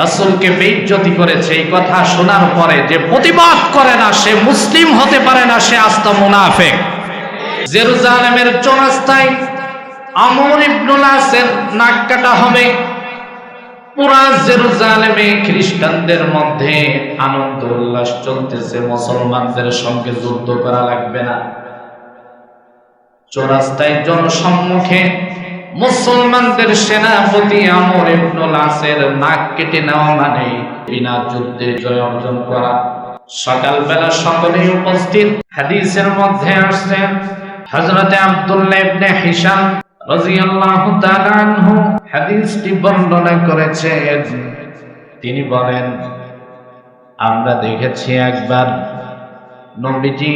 রাসূলকে বেইজ্জতি করেছে, এই কথা শোনার পরে যে প্রতিবাদ করে না, সে মুসলিম হতে পারে না, সে আস্তা মুনাফেক। জেরুজালেমের চৌরাস্তায় আমর ইবনুল আসের নাক কাটা হবে। পুরা জেরুজালেমে খ্রিস্টানদের মধ্যে আনন্দ উল্লাস চলতেছে, মুসলমানদের সঙ্গে যুদ্ধ করা লাগবে না। চৌরাস্তায় জনসম্মুখে মুসলমানদের সেনাপতি আমর ইবনুল আসের নাক কেটে নেওয়া মানে বিনা যুদ্ধে জয় অর্জন করা। সকালবেলা সকলেই উপস্থিত। হাদিসের মধ্যে আসছে, হযরতে আব্দুল্লাহ ইবনে হিশাম রাদিয়াল্লাহু তাআলা আনহু হাদিসটি বর্ণনা করেছেন তিনি বলেন, আমরা দেখেছি একবার নবীজি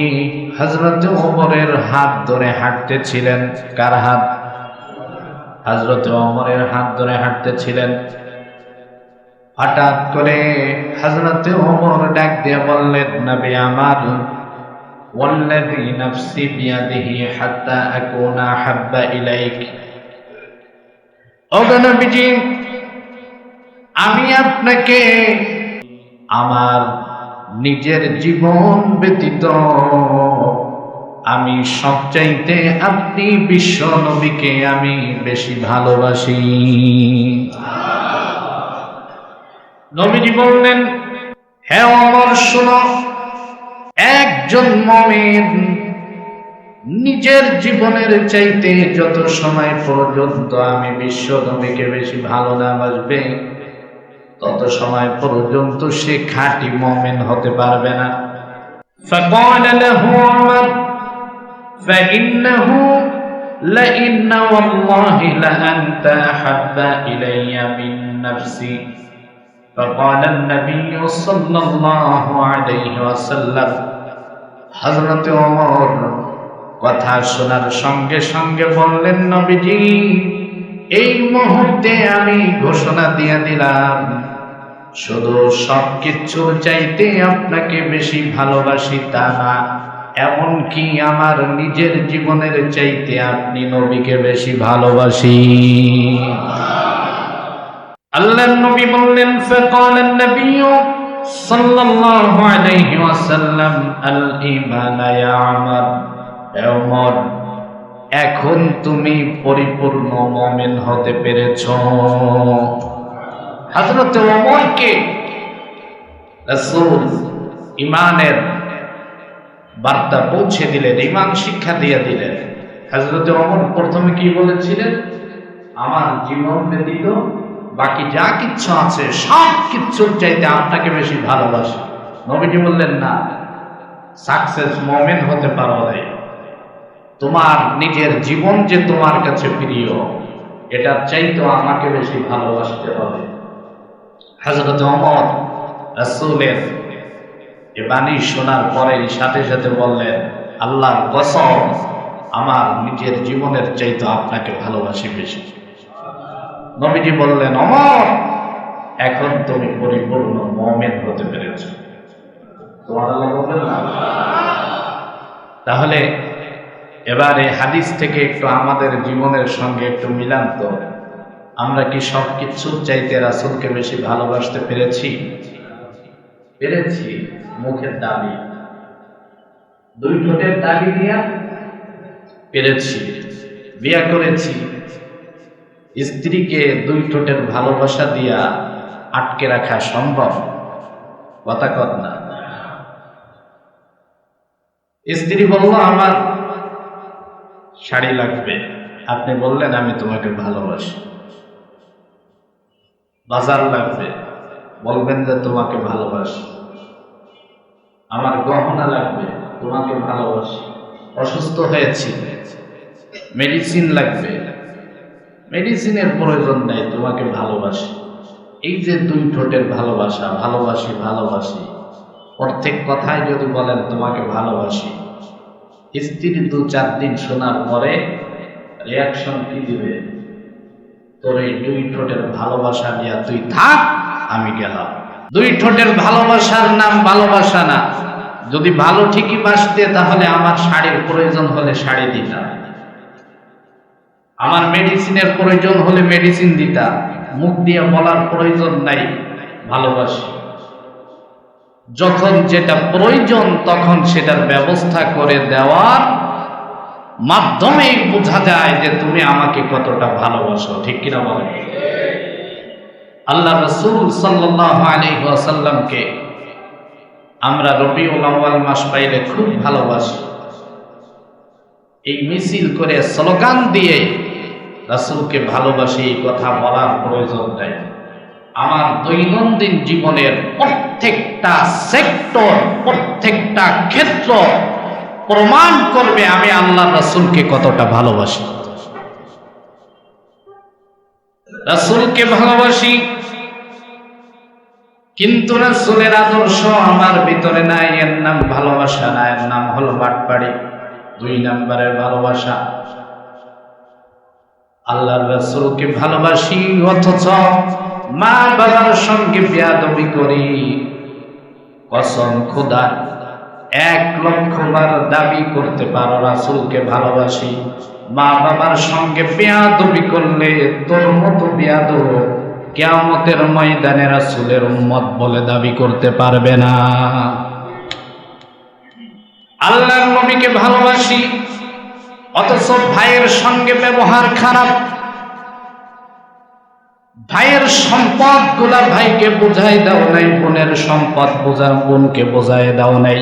হযরত ওমরের হাত ধরে হাঁটতেছিলেন। কার হাত? হযরত ওমরের হাত ধরে হাঁটতেছিলেন হঠাৎ করে হযরত ওমর ডাক দিয়ে বললেন নবী আমার والذي نفسي بيده حتى أكون أحب إليك ওগো নবীজি আমি আপনাকে আমার নিজের জীবন ব্যতীত আমি সবচাইতে আপনি বিশ্ব নবীকে আমি বেশি ভালোবাসি নবীজি বললেন হ্যাঁ অমর শোনো একজন মমিন নিজের জীবনের চাইতে যত সময় পর্যন্ত আমি বিশ্ব নবীকে বেশি ভালো না বাসবে তত সময় পর্যন্ত সে খাঁটি মমিন হতে পারবে না فقال له عمر فإنه لئن والله لأنت أحب إلي من نفسي فقال النبي صلى الله عليه وسلم حضرت عمر কথা শোনার সঙ্গে সঙ্গে বললেন নবীজি এই মুহূর্তে আমি ঘোষণা দিয়ে দিলাম শুধু সব কিছুর চাইতে আপনাকে বেশি ভালোবাসি তা না এমনকি আমার নিজের জীবনের চাইতে আপনি নবীকে বেশি ভালোবাসি। আল্লাহ নবী বললেন ফকালেন নবীও সাল্লাল্লাহু আলাইহি ওয়াসাল্লাম আল ঈমান ইয়া ওমর এখন তুমি পরিপূর্ণ মুমিন হতে পেরেছ। হযরত ওমরকে রাসূল বার্তা পৌঁছে দিলেন ইমান শিক্ষা দিয়ে দিলেন। হযরত ওমর প্রথমে কি বলেছিলেন? আমার জীবন ব্যতীত বাকি যা কিচ্ছু আছে, সব কিচ্ছুর চাইতে আপনাকে বেশি ভালোবাসি। নবীজি বললেন, না সাকসেস মোমেন্ট হতে পারো নাই। তোমার নিজের জীবন যে তোমার কাছে প্রিয়, এটার চাইতেও আমাকে বেশি ভালোবাসতে হবে। হাজরত অমর রাসূলের এ বাণী শোনার পরে সাথে সাথে বললেন, আল্লাহর কসম, আমার নিজের জীবনের চাইতে আপনাকে ভালোবাসি বেশি। নবীজি বললেন, অমর, এখন তুমি পরিপূর্ণ মমেন হতে পেরেছ। তাহলে এবারে হাদিস থেকে একটু আমাদের জীবনের সঙ্গে একটু মিলান্ত আমরা কি সব কিছুর চাইতে রাসুলকে বেশি ভালোবাসতে পেরেছি? পেরেছি মুখের দাবি। দুই ঠোঁটের দাবি দিয়া পেরেছি, বিয়া করেছি। স্ত্রীকে দুই ঠোঁটের ভালোবাসা দিয়া আটকে রাখা সম্ভব? কথা কত না। স্ত্রী বলল, আমার শাড়ি লাগবে। আপনি বললেন, আমি তোমাকে ভালোবাসি। বাজার লাগবে। বলবেন যে তোমাকে ভালোবাসি। আমার গহনা লাগবে, তোমাকে ভালোবাসি। অসুস্থ হয়েছি মেডিসিন লাগবে। মেডিসিনের প্রয়োজন নেই, তোমাকে ভালোবাসি। এই যে দুই ঠোঁটের ভালোবাসা, ভালোবাসি ভালোবাসি। প্রত্যেক কথায় যদি বলেন, তোমাকে ভালোবাসি। স্ত্রী দু চার দিন শোনার পরে রিয়াকশন কি দিবে? তোর এই দুই ঠোঁটের ভালোবাসা নিয়ে তুই থাক। আমি গেলাম। দুই ঠোঁটের ভালোবাসার নাম ভালোবাসা না। যদি ভালো ঠিকই বাসতে তাহলে আমার শাড়ির প্রয়োজন হলে শাড়ি দিতাম। আমার মেডিসিনের প্রয়োজন হলে মেডিসিন দিতাম। মুখ দিয়ে বলার প্রয়োজন নাই, ভালোবাসি। যখন যেটা প্রয়োজন, তখন সেটার ব্যবস্থা করে দেওয়ার মাধ্যমেই বোঝা যায় যে তুমি আমাকে কতটা ভালোবাসো, ঠিক কিনা বলে আল্লাহ রসুল ওয়াসাল্লামকে আমরা রবিউল আউয়াল মাস পাইলে খুব ভালোবাসি। এই মিছিল করে স্লোগান দিয়ে রাসুলকে ভালোবাসি এই কথা বলার প্রয়োজন নেই। আমার দৈনন্দিন জীবনের প্রত্যেকটা সেক্টর, প্রত্যেকটা ক্ষেত্র প্রমাণ করবে আমি আল্লাহ রাসুলকে কতটা ভালোবাসি। রাসুলকে ভালোবাসি, কিন্তু রাসুলের আদর্শ আমার ভিতরে নাই, এর নাম ভালোবাসা না, এর নাম হলো বাটপাড়ি। দুই নাম্বারের ভালোবাসা। আল্লাহর রাসুলকে ভালোবাসি, অথচ মা বাবার সঙ্গে বেয়াদবি করি। কসম খোদা, এক লক্ষ বার দাবি করতে পারো রাসুলকে ভালোবাসি। মা বাবার সঙ্গে বেয়াদবি করলে তোর মতো বেয়াদব কেয়ামতের ময়দানে রাসুলের উম্মত বলে দাবি করতে পারবে না। আল্লাহর নবীকে ভালোবাসি, অথচ ভাইয়ের সঙ্গে ব্যবহার খারাপ। ভাইয়ের সম্পদগুলা ভাইকে বোঝাই দাও নাই, বোনের সম্পদ বোঝা বোনকে বোঝাই দাও নাই।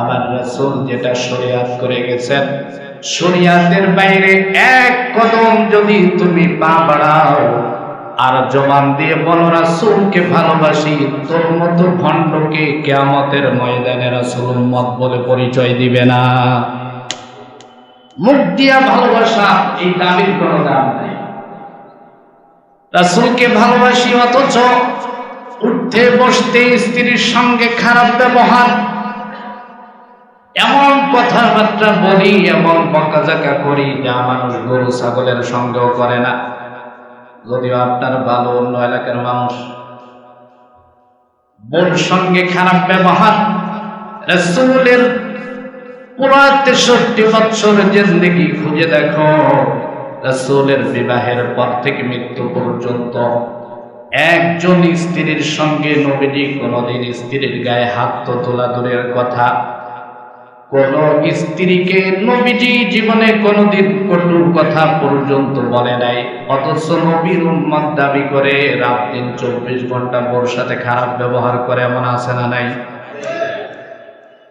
আবার রাসূল যেটা শরিয়াত করে গেছেন শরিয়াতের বাইরে এক কদম যদি তুমি পা বাড়াও, আর জবান দিয়ে বলো, রাসূলকে ভালোবাসি তোর মতো ভণ্ডকে কেয়ামতের ময়দানে রাসূল উম্মত বলে পরিচয় দিবে না। মুখ দিয়া ভালোবাসা, এই দাবির কোনো দাম নাই। রাসূলকে ভালোবাসি অথচ উঠতে বসতে স্ত্রীর সঙ্গে খারাপ ব্যবহার এমন কথাবার্তা বলি, এমন বকাঝাকা করি যা মানুষ গরু, ছাগলের সঙ্গেও করে না। যদিও আপনার ভালো অন্য এলাকার মানুষ। বোন সঙ্গে খারাপ ব্যবহার। রসুলের পুরা তেষট্টি বছর জিন্দগি খুঁজে দেখো, রসুলের বিবাহের পর থেকে মৃত্যু পর্যন্ত একজন স্ত্রীর সঙ্গে নবীজি কোনোদিন স্ত্রীর গায়ে হাত তো তোলা দূরের কথা। কোন স্ত্রীকে নবীজি জীবনে কোনোদিন কটু কথা পর্যন্ত বলে নাই। অথচ নবীর উম্মত দাবি করে রাত দিন চব্বিশ ঘণ্টা বোর সাথে খারাপ ব্যবহার করে এমন আছে না নাই?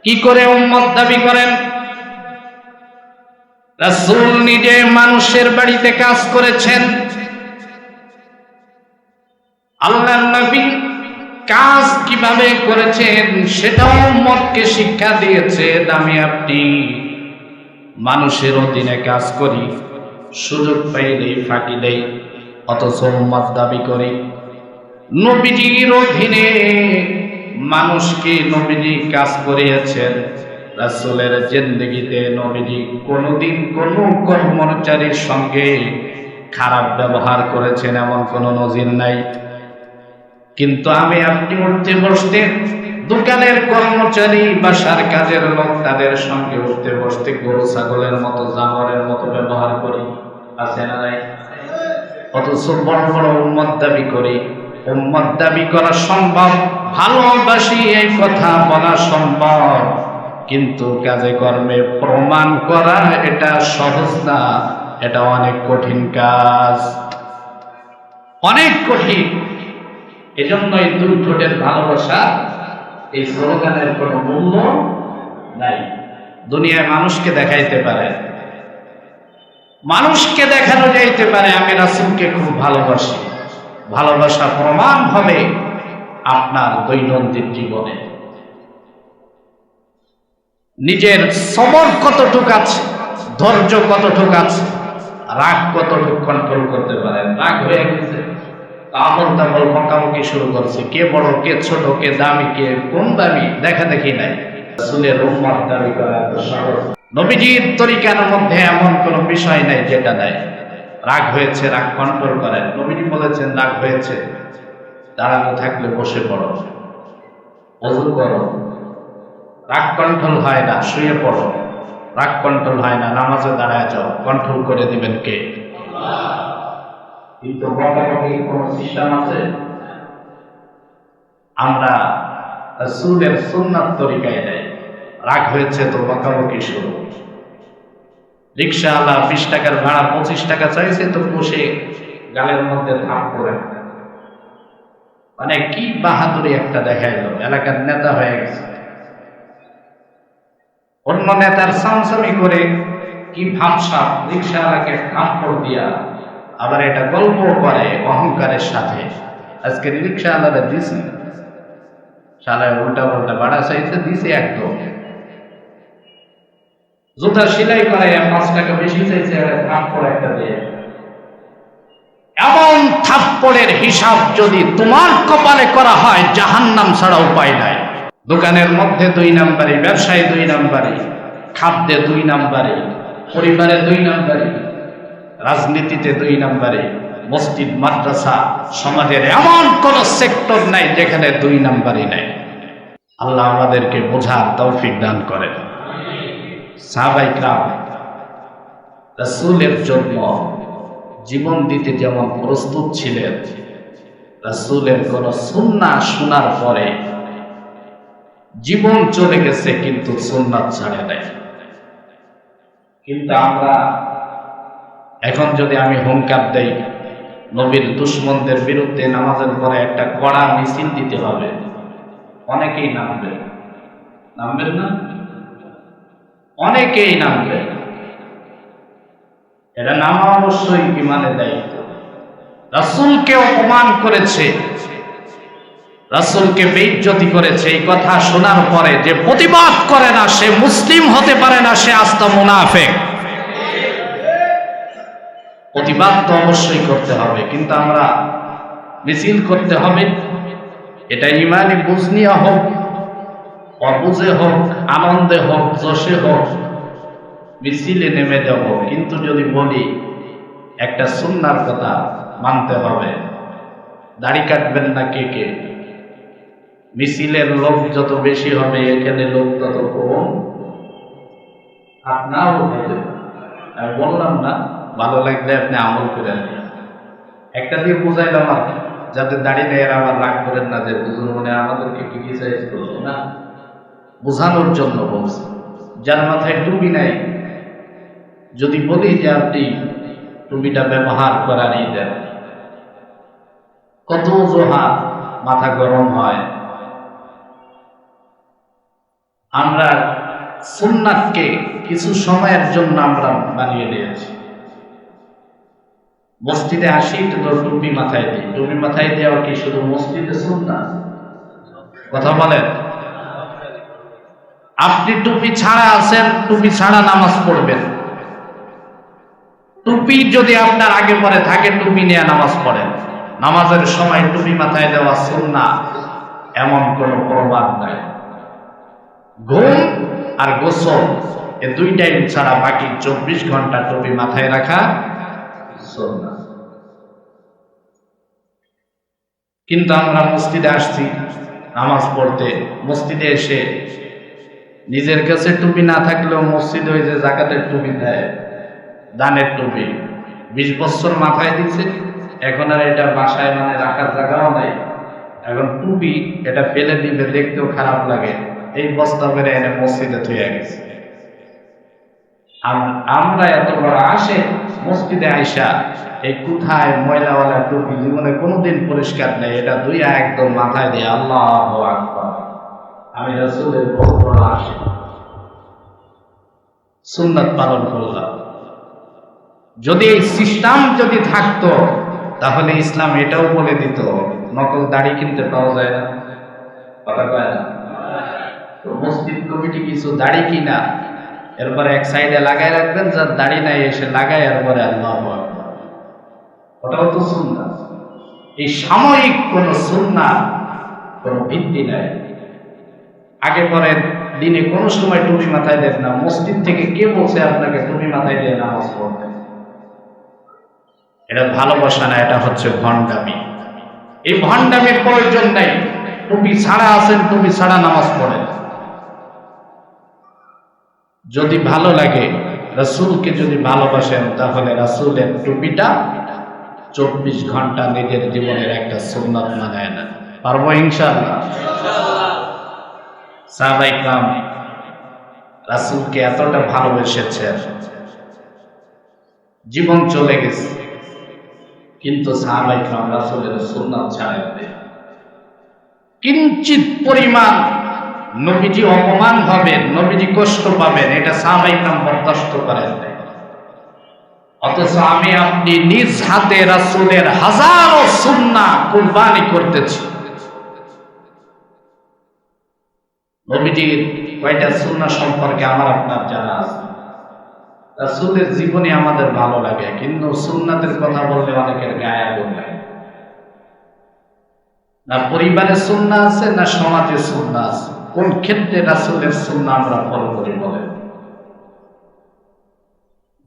কি করে উম্মত দাবি করেন? রাসূল নিজে মানুষের বাড়িতে কাজ করেছেন। আল্লাহর নবী কাজ কীভাবে করেছেন সেটাও মতকে শিক্ষা দিয়েছে আমি আপনি। মানুষের অধীনে কাজ করি, সুযোগ পাইলেই ফাঁকি দেই, অথচ উম্মত দাবি করি। নবীজির অধীনে মানুষকে নবীজি কাজ করিয়েছেন। রাসূলের জিন্দগিতে নবীজি কোনোদিন কোনো কর্মচারীর সঙ্গে খারাপ ব্যবহার করেছেন এমন কোনো নজির নাই। কিন্তু আমি আপনি উঠতে বসতে দোকানের কর্মচারী বাসার কাজের লোক তাদের সঙ্গে উঠতে বসতে গরু, ছাগলের মতো, জানোয়ারের মতো ব্যবহার করি। আছে না নাই? অথচ বড় বড় উম্মত দাবি করি। উম্মত দাবি করা সম্ভব, ভালোবাসি এই কথা বলা সম্ভব। কিন্তু কাজে কর্মে প্রমাণ করা এটা সহজ না, এটা অনেক কঠিন কাজ। অনেক কঠিন। এজন্য এই দুই ঠোঁটের ভালোবাসা এই স্লোগানের কোনো মূল্য নাই। দুনিয়ায় মানুষকে দেখাইতে পারে। মানুষকে দেখানো যাইতে পারে, আমি রাসুলকে খুব ভালোবাসি। ভালোবাসা প্রমাণ হবে আপনার দৈনন্দিন জীবনে। নিজের সবর কতটুক আছে, ধৈর্য কতটুক আছে, রাগ কতটুক কন্ট্রোল করতে পারেন। রাগ হয়ে গেছে। আমল তামল মকামুকি শুরু করছে। কে বড়, কে ছোট, কে দামি, কে কোন দামি, দেখা দেখি নাই। নবীজির তরিকার মধ্যে এমন কোন বিষয় নাই যেটা দেয় রাগ হয়েছে, রাগ কন্ট্রোল করেন। নবীজি বলেছেন, রাগ হয়েছে। দাঁড়ানো থাকলে বসে পড়ো। অজু করো। রাগ কন্ট্রোল হয় না, শুয়ে পড়ো। রাগ কন্ট্রোল হয় না, নামাজে দাঁড়ায় যাও। কন্ট্রোল করে দিবেন কে? কিন্তু বকাবকির কোন সিস্টেম আছে? আমরা রসুলের সুন্নাত তরিকায় নেই রাগ হয়েছে তো বকাবকি শুরু। রিক্সাওয়ালা বিশ টাকার ভাড়া পঁচিশ টাকা চাইছে তো বসে গালের মধ্যে থাপ করে মানে কি বাহাদুরি একটা দেখা এলো এলাকার নেতা হয়ে গেছে। অন্য নেতার সামসামি করে কি ভাবসাব রিক্সাওয়ালাকে থাপ্পড় দিয়া আবার এটা গল্প করে অহংকারের সাথে। আজকে রিক্সাওয়ালারা দিছি। শালায় উল্টা পাল্টা ভাড়া চাইছে, দিছে একদম। জুতা সেলাই করে পাঁচ টাকা বেশি চাইছে থাপ্পড় একটা দিয়ে। এমন থাপ্পড়ের হিসাব যদি তোমার কপালে করা হয়, জাহান্নাম ছাড়া উপায় নাই। দোকানের মধ্যে দুই নাম্বারি, ব্যবসায় দুই নাম্বারি, খাদ্যে দুই নাম্বারি, পরিবারে দুই নাম্বারি। রাজনীতিতে দুই নাম্বারি, মসজিদ, মাদ্রাসা সমাজের এমন কোন সেক্টর নাই যেখানে দুই নাম্বারি নাই। আল্লাহ আমাদেরকে বোঝার তৌফিক দান করেন। সাহাবাইকরাম রাসূলের জন্য জীবন দিতে যেমন প্রস্তুত ছিলেন, রাসূলের কোন সুন্নাহ শোনার পরে জীবন চলে গেছে কিন্তু সুন্নাত ছাড়ে নাই। কিন্তু আমরা এখন যদি আমি হুঙ্কার দেই, নবীর দুশ্মনদের বিরুদ্ধে নামাজের পরে একটা কড়া মিছিল দিতে হবে। অনেকেই নামবে। নামবেন না? অনেকেই নামবে। এটা নামা অবশ্যই ইমানের দায়িত্ব। রাসূলকে অপমান করেছে। রাসূলকে বেইজ্জতি করেছে। এই কথা শোনার পরে যে প্রতিবাদ করে না, সে মুসলিম হতে পারে না, সে আস্তা মুনাফেক। প্রতিবাদ তো অবশ্যই করতে হবে, কিন্তু আমরা মিছিল করতে হবে। এটা ইমানি বুঝনিয়া হোক, অবুঝে হোক, আনন্দে হোক যশে হোক, মিছিলে নেমে যাব। কিন্তু যদি বলি, একটা সুন্নার কথা মানতে হবে। দাড়ি কাটবেন না কে কে? মিছিলের লোক যত বেশি হবে, এখানে লোক তত কম। আপনারও হবে। বললাম না ভালো লাগলে আপনি আমল করে একটা দিয়ে বুঝাইলাম আর যাতে দাঁড়িয়ে নেই এরা আমার রাগ করেন না যে বুঝুন মানে আমাদেরকে ক্রিটিসাইজ করব না? বোঝানোর জন্য বলছি। যার মাথায় টুপি নাই, যদি বলি যে আপনি টুপিটা ব্যবহার করারই দেন। কত অজুহাত মাথা গরম হয়। আমরা সুন্নাতকে কিছু সময়ের জন্য আমরা বানিয়ে দিয়েছি। মসজিদে আসি, তো টুপি মাথায় দিই। টুপি মাথায় দেওয়া কি শুধু মসজিদে সুন্নাত কথা বলেন। আপনি টুপি ছাড়া আছেন, টুপি ছাড়া নামাজ পড়বেন। টুপি যদি আপনার আগে পরে থাকে, টুপি নিয়ে নামাজ পড়েন। নামাজের সময় টুপি মাথায় দেওয়া সুন্না এমন কোনো প্রবাদ নাই। ঘুম আর গোসল, এ দুই টাইম ছাড়া বাকি চব্বিশ ঘণ্টা টুপি মাথায় রাখা সুন্না কিন্তু আমরা মসজিদে আসছি, নামাজ পড়তে। মসজিদে এসে নিজের কাছে টুপি না থাকলেও মসজিদ ওই যে জাকাতের টুপি দেয়, দানের টুপি। বিশ বছর মাথায় দিচ্ছে এখন আর এটা বাসায় মানে রাখার জায়গাও নেই। এখন টুপি এটা ফেলে দিবে, দেখতেও খারাপ লাগে। এই বস্তা বেড়ে এনে মসজিদে থুয়ে গেছে। আম- আমরা এত বড় আসে মসজিদে আইসা, এই কোথায় ময়লাওয়ালা টুপি জীবনে কোনোদিন পরিষ্কার নেই, এটা দুই একদম মাথায় দিয়ে আল্লাহ আকবার। আমি রাসূলের বড় আসে। সুন্নাত পালন করলাম। যদি এই সিস্টেম যদি থাকতো, তাহলে ইসলাম এটাও বলে দিত, নকল দাড়ি কিনতে পাওয়া যায় না। কথা কয় না? মসজিদ কমিটি কিছু দাড়ি কিনা এরপরে এক সাইডে লাগাই রাখবেন, যার দাড়ি নাই, এসে লাগাই এরপরে আল্লাহ। ওটাও তো সুন্না এই সাময়িক কোন সুন্না কোন ভিত্তি নাই। আগে পরে দিনে কোনো সময় টুপি মাথায় দেন না। মসজিদ থেকে কে বলছে আপনাকে টুপি মাথায় দিয়ে নামাজ পড়তে? এটা ভালোবাসা না, এটা হচ্ছে ভণ্ডামি। এই ভণ্ডামির প্রয়োজন নেই। টুপি ছাড়া আছেন, টুপি ছাড়া নামাজ পড়েন। যদি ভালো লাগে, রাসূলকে যদি ভালোবাসেন, তাহলে রাসূলের টুপিটা চব্বিশ ঘণ্টা নিজের জীবনের একটা সুন্নাত মানায় না। পারব ইনশাআল্লাহ? সাহবাইকাম রাসুলকে এতটা ভালোবেসেছে। জীবন চলে গেছে, কিন্তু সাহাবাই কাম রাসুলের সুন্নাত ছাড়েন কিঞ্চিত পরিমাণ নবীজি অপমান হবেন নবীজি কষ্ট পাবেন, এটা সাহাবাই কাম বরদাস্ত করেন অথচ আমি আপনি নিজ হাতে রাসুলের হাজারো সুন্না কুরবানি করতেছি। কয়টা সুন্না সম্পর্কে আমার আপনার জানা আছে? রাসুলের জীবনে আমাদের ভালো লাগে, কিন্তু সুন্নাতের কথা বললে অনেকের গায়ে আগুন লাগে। না পরিবারের সুন্না আছে, না সমাজের সুন্না আছে। কোন ক্ষেত্রে রাসুলের সুন্না আমরা ফলো করি বলেন?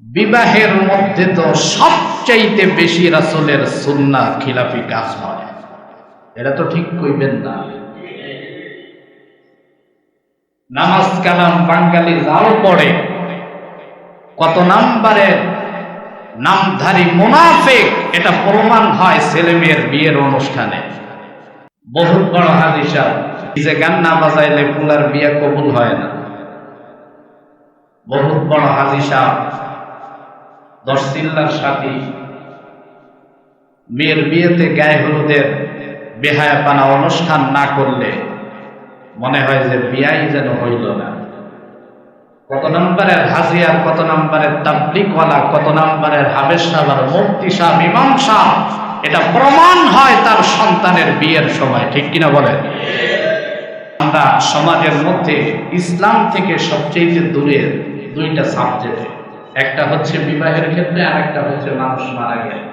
বিবাহের মধ্যে তো সবচাইতে বেশি রাসুলের সুন্না খিলাফি কাজ হয় এটা তো ঠিক কইবেন না। নামাজ কালাম বাঙালি যাও পড়ে। কত নাম্বারের নামধারী মুনাফেক, এটা প্রমাণ হয় ছেলে মেয়ের বিয়ের অনুষ্ঠানে। বহুত বড় হাদিসা যে গান না বাজাইলে পুলার বিয়ে কবুল হয় না। বহুত বড় হাদিসা দশ চিল্লার সাথী, মেয়ের বিয়েতে গায়ে হলুদের বেহায়া পানা অনুষ্ঠান না করলে মনে হয় যে বিয়াই যেন হইল না। কত নম্বরের হাজিয়ার কত নম্বরের তাবলিকওয়ালা, কত নম্বরের হাবেশ সাহ, ইমাম সাহ, এটা প্রমাণ হয় তার সন্তানের বিয়ের সময়, ঠিক কিনা বলেন? আমরা সমাজের মধ্যে ইসলাম থেকে সবচেয়ে দূরের দুইটা সাবজেক্ট একটা হচ্ছে বিবাহের ক্ষেত্রে আর একটা হচ্ছে মানুষ মারা গেলে।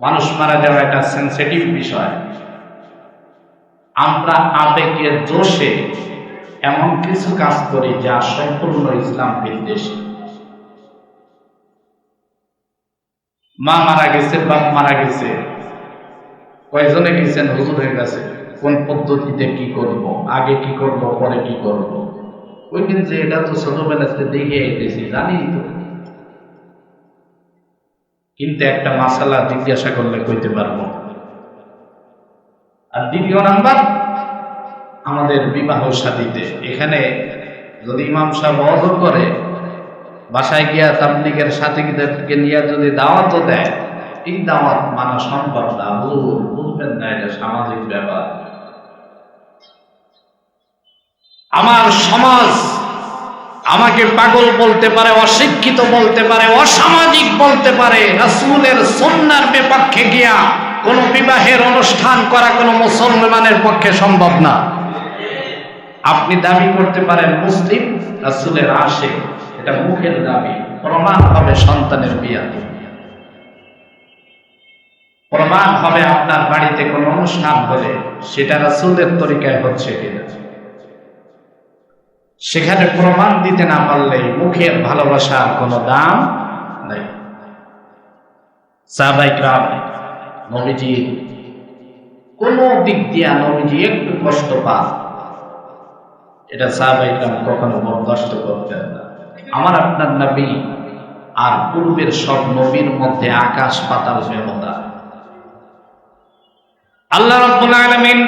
মানুষ মারা যাওয়া একটা সেন্সিটিভ বিষয়। আমরা আবেগের দোষে এমন কিছু কাজ করি যা সম্পূর্ণ ইসলাম বিদ্বেষী। মা মারা গেছে, বাপ মারা গেছে। কয়জনে গেছেন? হুজুরের কাছে কোন পদ্ধতিতে কি করব, আগে কি করব, পরে কি করব? ওই দিন যে এটা তো ছোটবেলাতে দেখে আইতেছি জানি তো। কিন্তু একটা মাসালা জিজ্ঞাসা করলে কইতে পারব। আর দ্বিতীয় নাম্বার, আমাদের বিবাহ সাথীতে। এখানে যদি ইমাম সাহেব অজর করে, বাসায় গিয়া তাবলিগের সাথীদেরকে নিয়ে যদি দাওয়াতও দেয়, এই দাওয়াত মানা সম্ভব না। ভুল বুঝবেন না এটা সামাজিক ব্যাপার। আমার সমাজ আমাকে পাগল বলতে পারে, অশিক্ষিত বলতে পারে, অসামাজিক বলতে পারে, রাসূলের সন্ন্যার বিপক্ষে গিয়া কোনো বিবাহের অনুষ্ঠান করা কোনো মুসলমানের পক্ষে সম্ভব না। আপনি দাবি করতে পারেন, মুসলিম রাসূলের আসে এটা মুখের দাবি, প্রমাণ হবে সন্তানের বিয়াতে। প্রমাণ হবে আপনার বাড়িতে কোনো অনুষ্ঠান হলে, সেটা রাসূলের তরিকায় হচ্ছে কিনা। সেখানে প্রমাণ দিতে না পারলে মুখের ভালোবাসার কোনো দাম নাই। সাহাবাইকরাম নবীজি, কোন দিক দিয়া নবীজি একটু কষ্ট পান। এটা সাহাবাইকরাম কখনো বরদাস্ত করতেন না। আমার আপনার নবী আর পূর্বের সব নবীর মধ্যে আকাশ পাতাল ব্যবধান আল্লাহ রাব্বুল আলামিন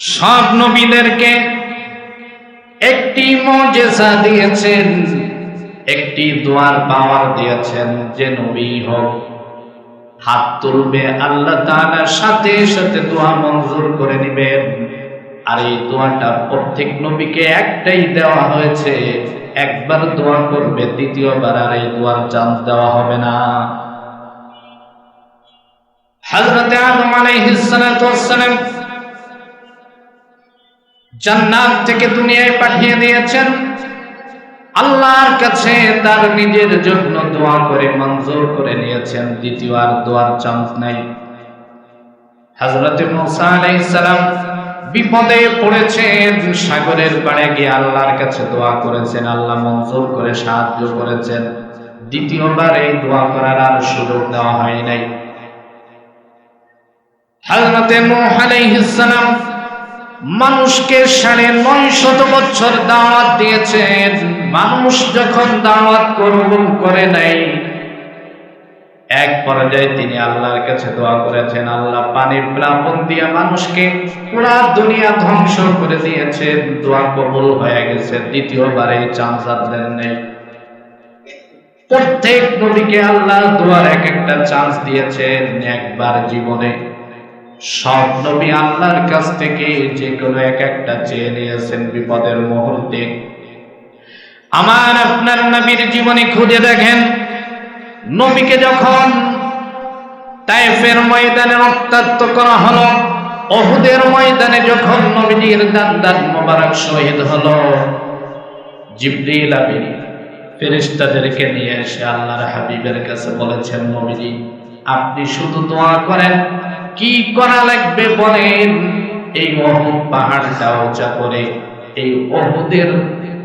সব নবীদেরকে একটি মজেসা দিয়েছেন, একটি দোয়ার পাওয়ার দিয়েছেন যে নবী হোক। হাত তুলবে আল্লাহ তাআলার সাথে সাথে দোয়া মঞ্জুর করে নেবেন। আর এই দোয়াটা প্রত্যেক নবীকে একটাই দেওয়া হয়েছে, একবার দোয়া করবে, দ্বিতীয়বার আর এই দোয়ার চান্স দেওয়া হবে না। হযরত আদম আলাইহিস সালাতু ওয়াস সালাম জান্নাত থেকে দুনিয়ায় পাঠিয়ে দিয়েছেন। আল্লাহর কাছে তার নিজের জন্য দোয়া করে মঞ্জুর করে নিয়েছেন। দ্বিতীয় আর দোয়ার চান্স নাই। হযরত মুসা আলাইহিস সালাম বিপদে পড়েছেন, সাগরের পাড়ে গিয়ে আল্লাহর কাছে দোয়া করেছেন। আল্লাহ মঞ্জুর করে সাহায্য করেছেন। দ্বিতীয়বার এই দোয়া করার আর সুযোগ দেওয়া হয় নাই। হযরত নূহ আলাইহিস সালাম মানুষকে সাড়ে নয় শত বছর দাওয়াত দিয়েছেন। মানুষ যখন দাওয়াত করবুল করে নাই এক পর্যায়ে তিনি আল্লাহর কাছে দোয়া করেছেন, আল্লাহ পানি প্লাবন দিয়ে মানুষকে পুরা দুনিয়া ধ্বংস করে দিয়েছেন, দোয়া কবুল হয়ে গেছে, দ্বিতীয়বার এই চান্স আর দেন নেই। প্রত্যেক নবীকে আল্লাহ দোয়ার এক একটা চান্স দিয়েছেন, একবার জীবনে সব নবী আল্লাহর কাছ থেকে যে কোনো এক একটা চেয়ে নিয়েছেন বিপদের মুহূর্তে। আমার আপনার নবীর জীবনে খুঁজে দেখেন। নবীকে যখন তাইফের ময়দানে রক্তাক্ত করা হলো অহুদের ময়দানে যখন নবীজির দান দান মোবারক শহীদ হলো, জিবরিল আমিন ফেরেশতাদেরকে নিয়ে এসে আল্লাহর হাবিবের কাছে বলেছেন, নবীজি, আপনি শুধু দোয়া করেন কি করা লাগবে বলেন? এই অহুদ পাহাড়টা উঁচা করে এই অহুদের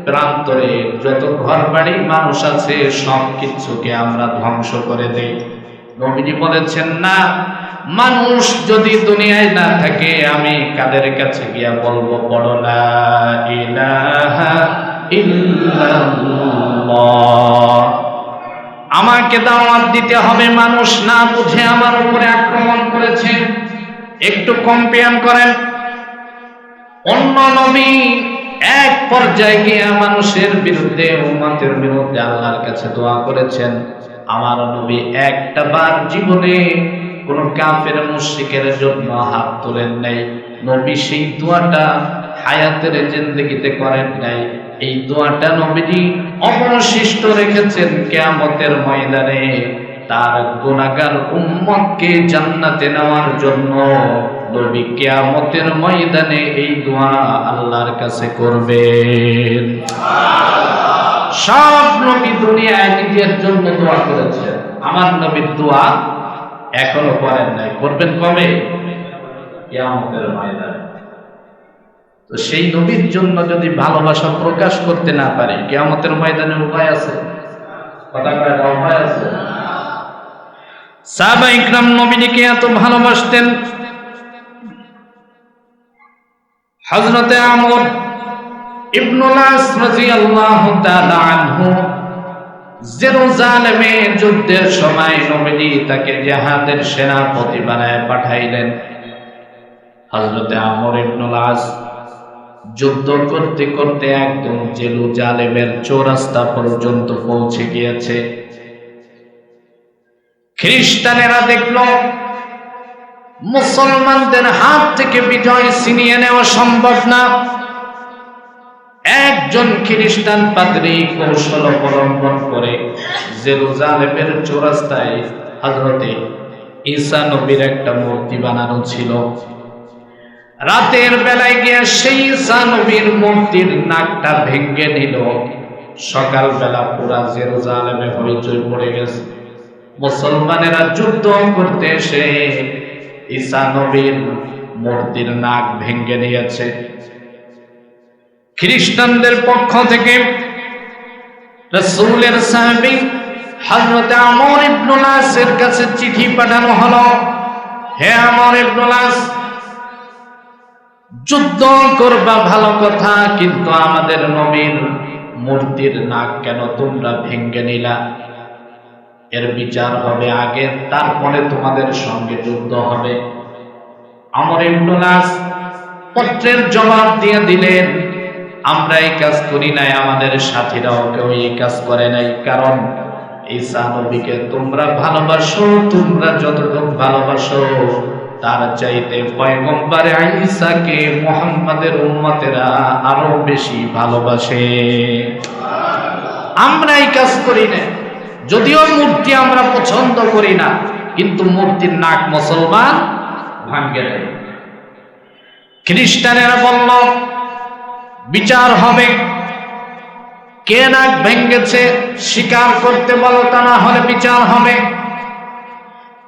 প্রান্তরে যত ঘর বাড়ি মানুষ আছে, সব কিছুকে আমরা ধ্বংস করে দেই। নবীজি বলেছেন, না, মানুষ যদি দুনিয়ায় না থাকে, আমি কাদের কাছে গিয়া বলব? বড় না ইলাহা ইল্লাল্লাহ। আমাকে দাওয়াত দিতে হবে মানুষ না বুঝে আমার উপরে আক্রমণ করেছে। একটু কম্পেয়ার করেন। অন্য নবী এক পর্যায়ে গিয়ে মানুষের বিরুদ্ধে, উম্মতের বিরুদ্ধে আল্লাহর কাছে দোয়া করেছেন। আমার নবী একটা বার জীবনে কোন কাফের মুশরিকের জন্য হাত তোলেন নাই। নবী সেই দোয়াটা হায়াতের জিন্দগিতে করেন নাই। এই দোয়াটা নবীজি অবশিষ্ট রেখেছেন কেয়ামতের ময়দানে। তার গুণাগার উম্মতকে জান্নাতে নেওয়ার জন্য নবী কেয়ামতের ময়দানে এই দোয়া আল্লাহর কাছে করবেন। সব নবী দুনিয়ায় নিজের জন্য দোয়া করেছেন। আমার নবীর দোয়া এখনও করেন নাই। করবেন কবে? কেয়ামতের ময়দানে। তো সেই নবীর জন্য যদি ভালোবাসা প্রকাশ করতে না পারি, কেয়ামতের ময়দানে উপায় আছে? কথা ইকরাম নবীজিকে এত ভালোবাসতেন। হযরতে আমর ইবনুল আস রাদিয়াল্লাহু তাআলা আনহু জেরুজালেমের যুদ্ধের সময় নবীজি তাকে জিহাদের সেনাপতি বানায় পাঠাইলেন। হযরতে আমর ইবনুল যুদ্ধ করতে করতে একদম জেরুজালেমের চৌরাস্তা পর্যন্ত পৌঁছে গিয়েছে। খ্রিস্টানেরা দেখল, মুসলমানদের হাত থেকে বিজয় ছিনিয়ে নেওয়া সম্ভব না। একজন খ্রিস্টান পাদ্রী কৌশল অবলম্বন করে জেরুজালেমের চৌরাস্তায় হজরতে ঈসা নবীর একটা মূর্তি বানানো ছিল। রাতের বেলায় গিয়ে সেই ঈসা নবীর মূর্তির নাকটা ভেঙ্গে নিল। সকালবেলা পুরা জেরুজালেমে হইচই পড়ে গেছে। মুসলমানেরা যুদ্ধ করতে এসে ঈসা নবীর মূর্তির নাক ভেঙ্গে নিয়েছে। খ্রিস্টানদের পক্ষ থেকে রসুলের সাহাবী হযরত আমর ইবনুল কাছে চিঠি পাঠানো হলো। হে আমর ইবনুল যুদ্ধ করবা ভালো কথা, কিন্তু আমাদের নবীর মূর্তির নাক কেন তোমরা ভেঙ্গে নিলা? এর বিচার হবে আগে, তারপরে তোমাদের সঙ্গে যুদ্ধ হবে। আমর ইবনুল পত্রের জবাব দিয়ে দিলেন, আমরা এই কাজ করি নাই, আমাদের সাথীরাও কেউ এই কাজ করে নাই। কারণ ঈসা নবীকে তোমরা ভালোবাসো, তোমরা যতটুকু ভালোবাসো তার চাইতে পয়গম্বরে ঈসাকে মোহাম্মদের উম্মতেরা আরও বেশি ভালোবাসে। আমরা এই কাজ করি না। যদিও মূর্তি আমরা পছন্দ করি না, কিন্তু মূর্তির নাক মুসলমান ভাঙ্গে দেয়। খ্রিস্টানেরা বলল, বিচার হবে। কে নাক ভেঙ্গেছে, স্বীকার করতে বলো তা না হলে বিচার হবে।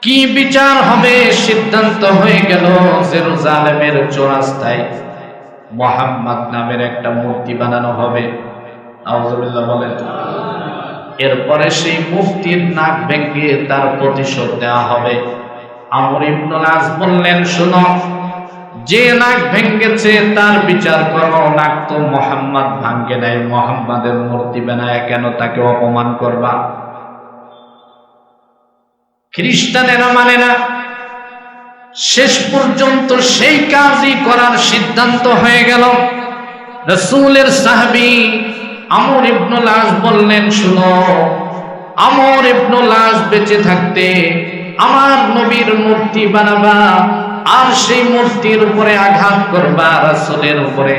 কি বিচার হবে? সিদ্ধান্ত হয়ে গেল জেরুজালেমের চৌরাস্তায়। মোহাম্মদ নামের একটা মূর্তি বানানো হবে। বলেন। এরপরে সেই মুফতির নাক ভেঙে তার প্রতিশোধ দেওয়া হবে। আমর ইবনুল বললেন, শুনো, যে নাক ভেঙ্গেছে তার বিচার করো। নাক তো মোহাম্মদ ভাঙ্গে নাই। মোহাম্মদের মূর্তি বানায় কেন তাকে অপমান করবা? খ্রিস্টানেরা মানে না। শেষ পর্যন্ত সেই কাজই করার সিদ্ধান্ত হয়ে গেল। রসুলের সাহাবি আমর ইবনুল আস বললেন, শুনো, আমর ইবনুল আস বেঁচে থাকতে আমার নবীর মূর্তি বানাবা আর সেই মূর্তির উপরে আঘাত করবা রাসূলের উপরে।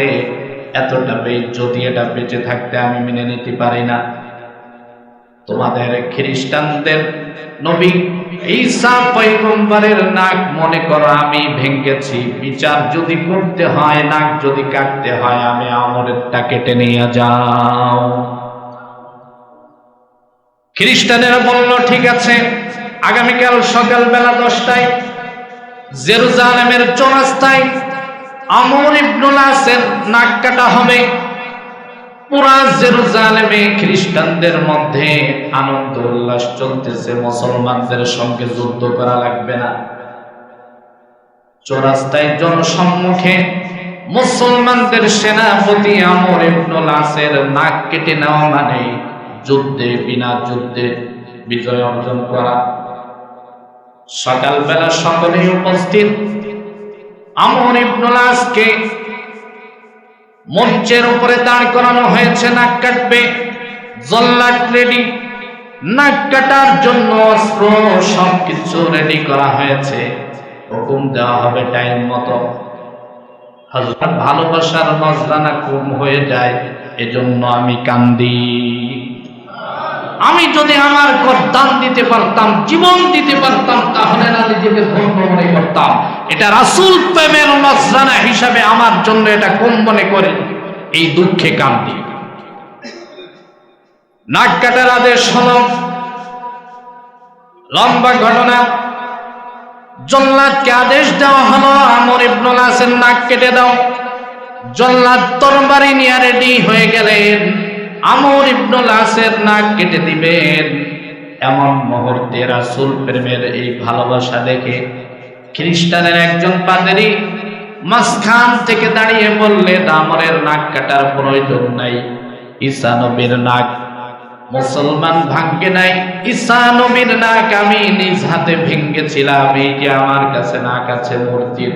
এতটা যদি এটা বেঁচে থাকতে আমি মেনে নিতে পারি না। তোমাদের খ্রিস্টানদের নবী ঈসা পয়গম্বরের নাক, মনে করো আমি ভেঙ্গেছি। বিচার যদি করতে হয়, নাক যদি কাটতে হয়, আমি আমরেরটা কেটে নিয়ে যাও। খ্রিস্টানেরা বলল ঠিক আছে। আগামীকাল সকাল বেলা দশটায় জেরুজালেমের চৌরাস্তায় আমর ইবনুল আসের নাক কাটা হবে। পুরা জেরুজালেমে খ্রিস্টানদের মধ্যে আনন্দ উল্লাস চলতেছে, মুসলমানদের সঙ্গে যুদ্ধ করা লাগবে না। চৌরাস্তায় জনসম্মুখে মুসলমানদের সেনাপতি আমর ইবনুল আসের নাক কেটে নেওয়া মানে যুদ্ধে, বিনা যুদ্ধে বিজয় অর্জন করা। সকালবেলা সকলেই উপস্থিত। আমর ইবনুল আসকে মঞ্চের উপরে দাঁড় করানো হয়েছে, নাক কাটবে। জল্লাট রেডি নাক কাটার জন্য অস্ত্র, সবকিছু রেডি করা হয়েছে। হুকুম দেওয়া হবে টাইম মতো। হাজার ভালোবাসার নজরানা কম হয়ে যায়, এজন্য আমি কান্দি। আমি যদি আমার দান দিতে পারতাম, জীবন দিতে পারতাম, তাহলে না নিজেকে ধন্য মনে করতাম। এটা রাসূল প্রেমের নজরানা হিসাবে আমার জন্য এটা কম মনে করে? এই দুঃখে কান্দি নাক কাটার আদেশ হলো, লম্বা ঘটনা। জল্লাদকে আদেশ দেওয়া হলো, আমর ইবনুল আসের নাক কেটে দাও। জল্লাদ তরবারি নিয়ে রেডি হয়ে গেলেন। আমর ইবনুল আসের নাক কেটে দিবেন। এমন মুহূর্তে রাসূল প্রেমের এই ভালোবাসা দেখে খ্রিস্টানের একজন পাদেরি মাঝখান থেকে দাঁড়িয়ে বললেন আমরের নাক কাটার প্রয়োজন নাই। ঈসা নবীর নাক মুসলমান ভাঙ্গে নাই। ঈসা নবীর নাক আমি নিজ হাতে ভেঙ্গেছিলাম এই যে আমার কাছে নাক আছে মূর্তির।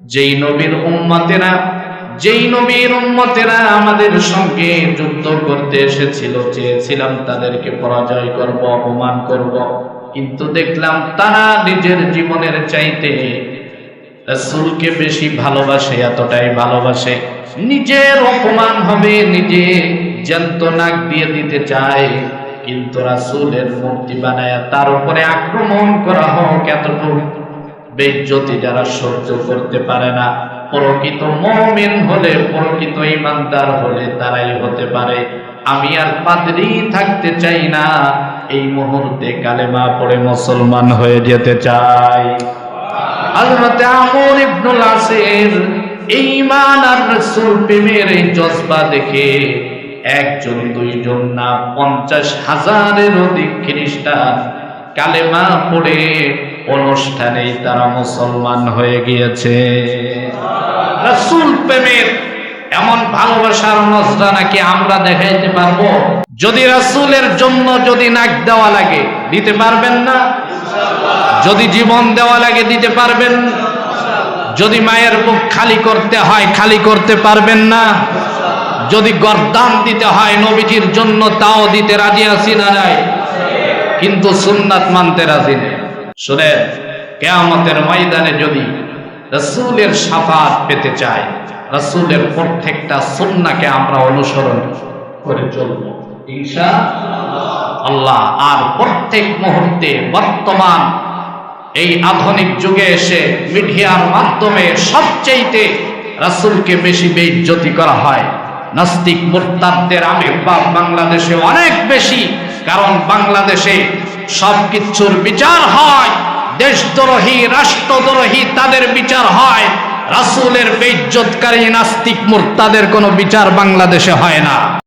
যেই নবীর উম্মতেরা যেই নবীর উম্মতেরা আমাদের সঙ্গে যুদ্ধ করতে এসেছিল, চেয়েছিলাম তাদেরকে পরাজয় করব, অপমান করব। কিন্তু দেখলাম তারা নিজের জীবনের চাইতে রাসূলকে বেশি ভালোবাসে, এতটাই ভালোবাসে। নিজের অপমান হবে, নিজে জ্যান্ত নাক দিয়ে দিতে চায়। কিন্তু রাসূলের মূর্তি বানায় তার উপরে আক্রমণ করা হোক এতটুকু। বেজ্জতি যারা সহ্য করতে পারে না। প্রকৃত মমিন হলে প্রকৃত ইমানদার হলে তারাই হতে পারে। আমি আর পাদরি থাকতে চাই না। এই মুহূর্তে কালেমা পড়ে মুসলমান হয়ে যেতে চাই। হযরতে আমর ইবনুল আসির ঈমান আর রাসূল প্রেমের এই জজবা দেখে একজন, দুইজন না, পঞ্চাশ হাজারের অধিক খ্রিস্টান কালেমা পড়ে অনুষ্ঠানেই তারা মুসলমান হয়ে গিয়েছে। রাসূল প্রেমের এমন ভালোবাসার নজরা নাকি আমরা দেখাইতে পারব? যদি রাসূলের জন্য যদি নাক দেওয়া লাগে, দিতে পারবেন না? যদি জীবন দেওয়া লাগে, দিতে পারবেন যদি মায়ের বুক খালি করতে হয়, খালি করতে পারবেন না? যদি গরদান দিতে হয়, নবীজির জন্য তাও দিতে রাজি আছি না নাই? কিন্তু সুন্নাত মানতে রাজি নেই। শুনে কেয়ামতের ময়দানে যদি রসুলের সাফাত পেতে চাই রসুলের প্রত্যেকটা সুন্নাকে আমরা অনুসরণ করে চলব। ঈশা আল্লাহ আর প্রত্যেক মুহূর্তে বর্তমান এই আধুনিক যুগে এসে মিডিয়ার মাধ্যমে সবচেয়েতে রাসূলকে বেশি বেইজ্জতি করা হয়। নাস্তিক মোরতাদদের আবির্ভাব বাংলাদেশে অনেক বেশি কারণ বাংলাদেশে সবকিছুর বিচার হয়, দেশদ্রোহী, রাষ্ট্রদ্রোহী তাদের বিচার হয়, রাসুলের বেজ্জতকারী নাস্তিক মোরতাদের কোনো বিচার বাংলাদেশে হয় না।